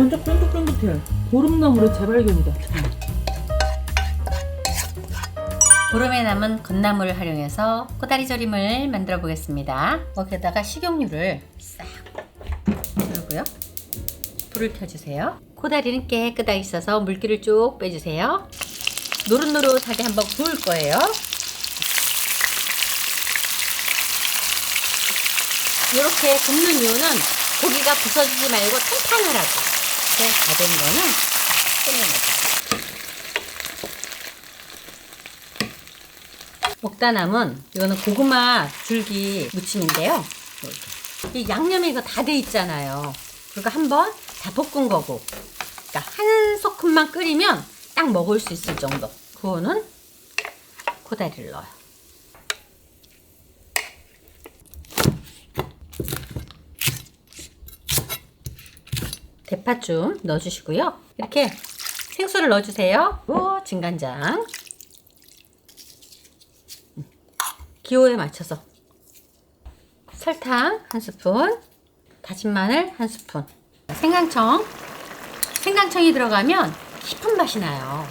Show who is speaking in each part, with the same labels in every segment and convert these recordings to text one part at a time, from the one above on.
Speaker 1: 완전 쫀득쫀득해. 보름나물의 재발견이다.
Speaker 2: 보름에 남은 건나물을 활용해서 코다리 조림을 만들어 보겠습니다. 거기에다가 식용유를 싹 두르고요. 불을 켜주세요. 코다리는 깨끗하게 있어서 물기를 쭉 빼주세요. 노릇노릇하게 한번 구울 거예요. 이렇게 굽는 이유는 고기가 부서지지 말고 탄탄하라고. 이렇게 다 된 거는 꺼내내자. 먹다 남은 이거는 고구마 줄기 무침인데요. 이 양념이 이거 다 돼 있잖아요. 그러니까 한번 다 볶은 거고. 그러니까 한 소큼만 끓이면 딱 먹을 수 있을 정도. 그거는 코다리를 넣어요. 대파 좀 넣어주시고요. 이렇게 생수를 넣어주세요. 오, 진간장. 기호에 맞춰서 설탕 한 스푼, 다진 마늘 한 스푼, 생강청. 생강청이 들어가면 깊은 맛이 나요.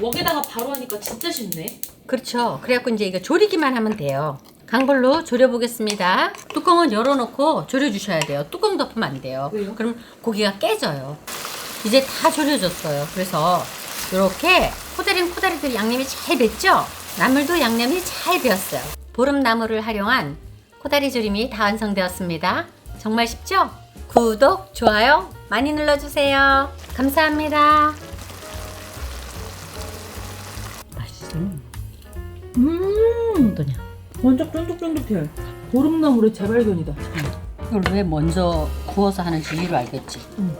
Speaker 1: 웍에다가 바로 하니까 진짜 쉽네.
Speaker 2: 그렇죠. 그래갖고 이제 이거 졸이기만 하면 돼요. 강불로 졸여보겠습니다. 뚜껑은 열어놓고 졸여주셔야 돼요. 뚜껑 덮으면 안 돼요.
Speaker 1: 왜요?
Speaker 2: 그럼 고기가 깨져요. 이제 다 졸여졌어요. 그래서 이렇게 코다리는 코다리들 양념이 잘 뱄죠? 나물도 양념이 잘 배었어요. 보름나물을 활용한 코다리 조림이 다 완성되었습니다. 정말 쉽죠? 구독, 좋아요 많이 눌러주세요. 감사합니다. 맛있어.
Speaker 1: 음,
Speaker 2: 어떠냐?
Speaker 1: 완전 쫀득쫀득해. 보름나물의 재발견이다.
Speaker 2: 이걸 왜 먼저 구워서 하는지 이유를 알겠지.
Speaker 1: 응.